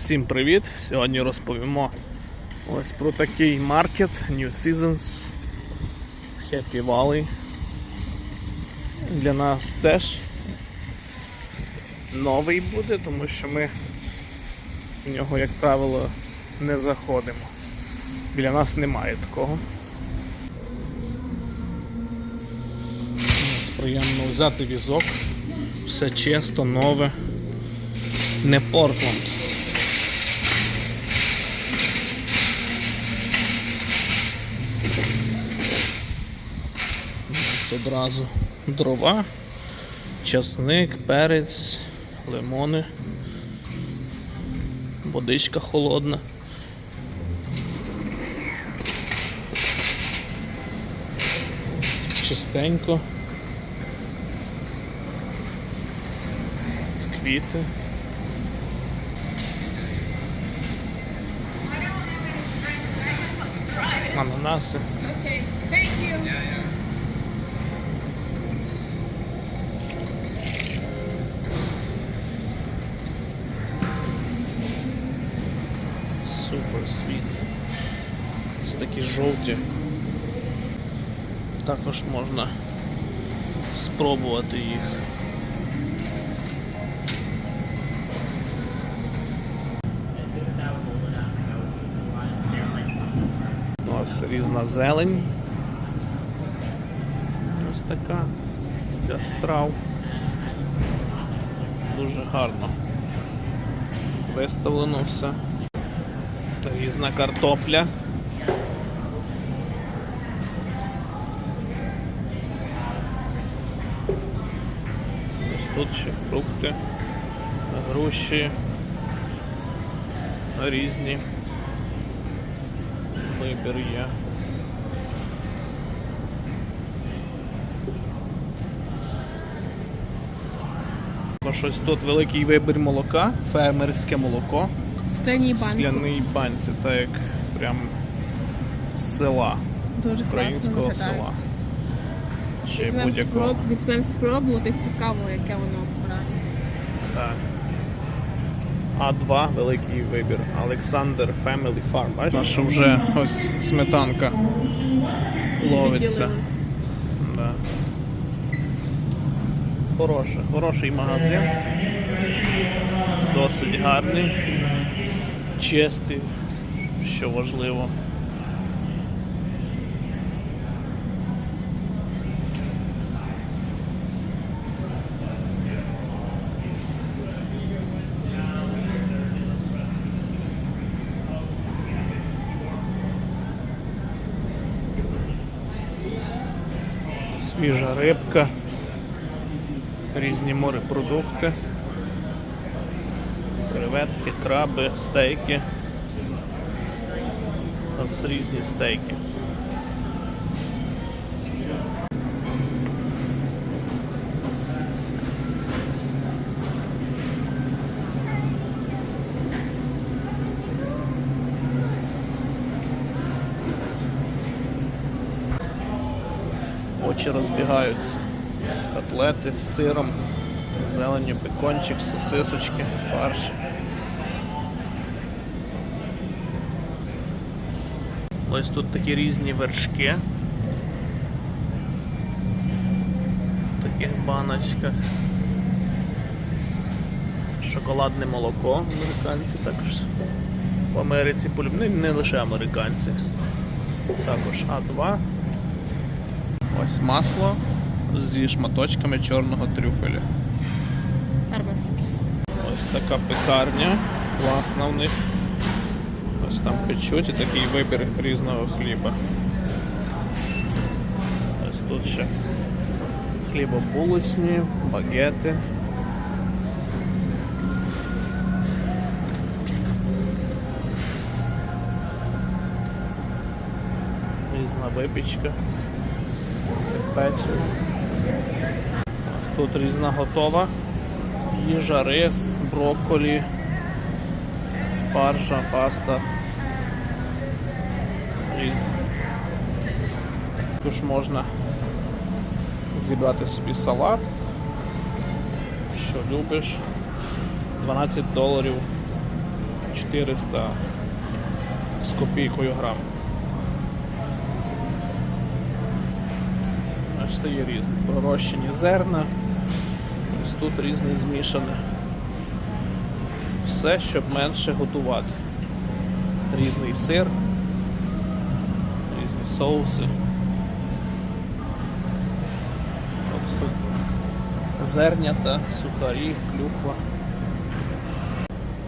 Всім привіт! Сьогодні розповімо ось про такий маркет New Seasons Happy Valley. Для нас теж новий буде, тому що ми в нього, як правило, не заходимо. Біля нас немає такого. Ось Приємно взяти візок. Все чисто, нове. Не Портленд. Одразу дрова, часник, перець, лимони, водичка холодна. Чистенько. Квіти. Ананаси. Такі жовті. Також можна спробувати їх. Ось різна зелень. Ось така для страв. Дуже гарно. Виставлено все. Різна картопля. Тут ще фрукти, груші різні. Вибір є. Також ось тут великий вибір молока, фермерське молоко. Скляні банці. Скляній банці, так як прям з села, Дуже класно українського виглядає. села. Чи будь-якого. спроб, візьмемо спробувати, цікаво, яке воно обирає. Так. А2 великий вибір. Олександр Family Farm. Бачиш, наша вже ось сметанка ловиться. Да. Хороший, хороший магазин. Досить гарний, чистий, що важливо. Свіжа рибка, різні морепродукти, креветки, краби, стейки. Ось різні стейки. Очі розбігаються. Котлети з сиром, зеленю, бекончик, сосисочки, фарш. Ось тут такі різні вершки. В таких баночках. Шоколадне молоко американці також в Америці полюб... ну, не лише американці. Також А2. Ось масло зі шматочками чорного трюфеля. Фермерське. Ось така пекарня, класна в них. Ось там печуть і такий вибір різного хліба. Ось тут ще хлібобулочні, багети. Різна випічка, печиво. Тут різна готова їжа, рис, брокколі, спаржа, паста. Різні. Також можна зібрати собі салат, що любиш. 12 доларів 400 з копійкою грам. Бачите, є різні пророщені зерна. Ось тут різне змішане. Все, щоб менше готувати. Різний сир, різні соуси. Ось тут зернята, сухарі, клюква.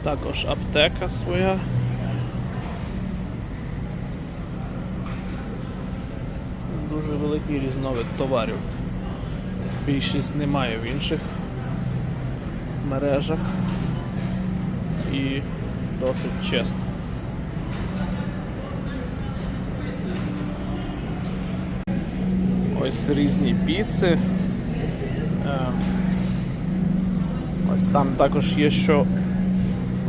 Також аптека своя. Дуже великий різновид товарів. Більшість немає в інших мережах і досить чесно. Ось різні піци. Е, Ось там також є, що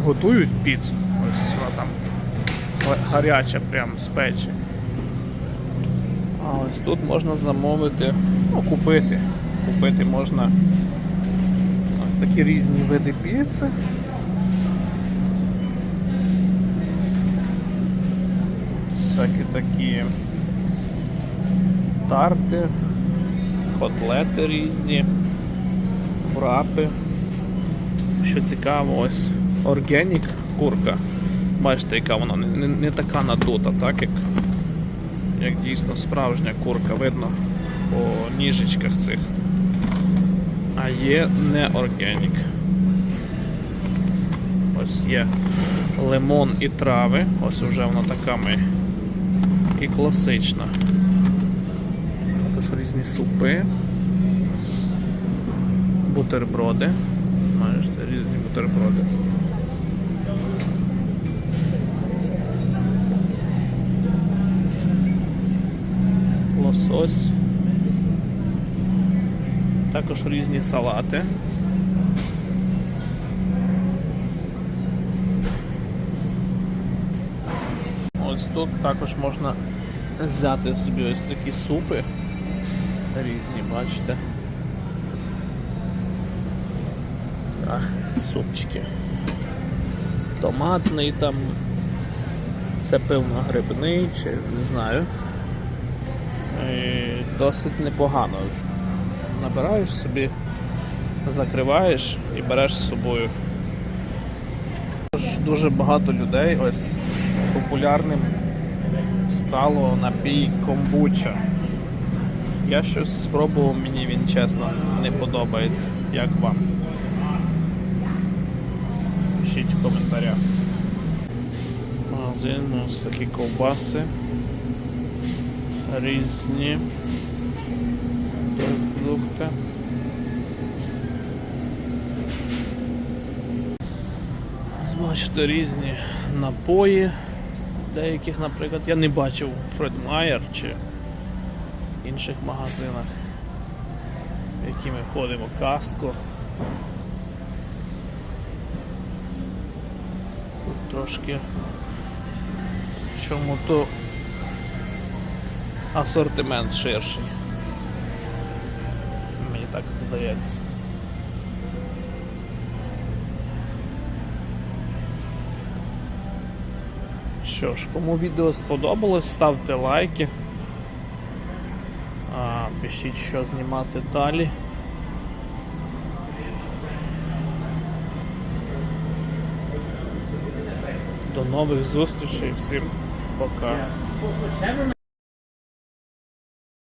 готують піцу. Ось вона там гаряча прямо з печі. А ось тут можна замовити, ну, купити. Купити можна ось такі різні види піци. Всякі такі тарти, котлети різні, врапи. Що цікаво, ось органік курка. Бачите, яка вона не, не, не така надута, так як, як дійсно справжня курка, видно по ніжечках цих. А є не органік. Ось є лимон і трави. Ось вже вона така ми і класична. Також різні супи, бутерброди. Бачите, різні бутерброди. Лосось. Також різні салати. Ось тут також можна взяти собі ось такі супи різні, бачите. Ах, супчики. Томатний там. Це певно грибний чи не знаю. Досить непогано. Набираєш собі, закриваєш і береш з собою. Дуже багато людей ось популярним стало напій комбуча. Я щось спробував, мені він чесно не подобається. Як вам? Пишіть в коментарях. Магазин, ось такі ковбаси. Різні продукти. Бачите, різні напої. Деяких, наприклад, я не бачив Фред Майер чи інших магазинах, в які ми ходимо кастко. Тут трошки в чому то асортимент ширший. Мені так здається. Що ж, кому відео сподобалось, ставте лайки. А, пишіть, що знімати далі. До нових зустрічей, всім пока.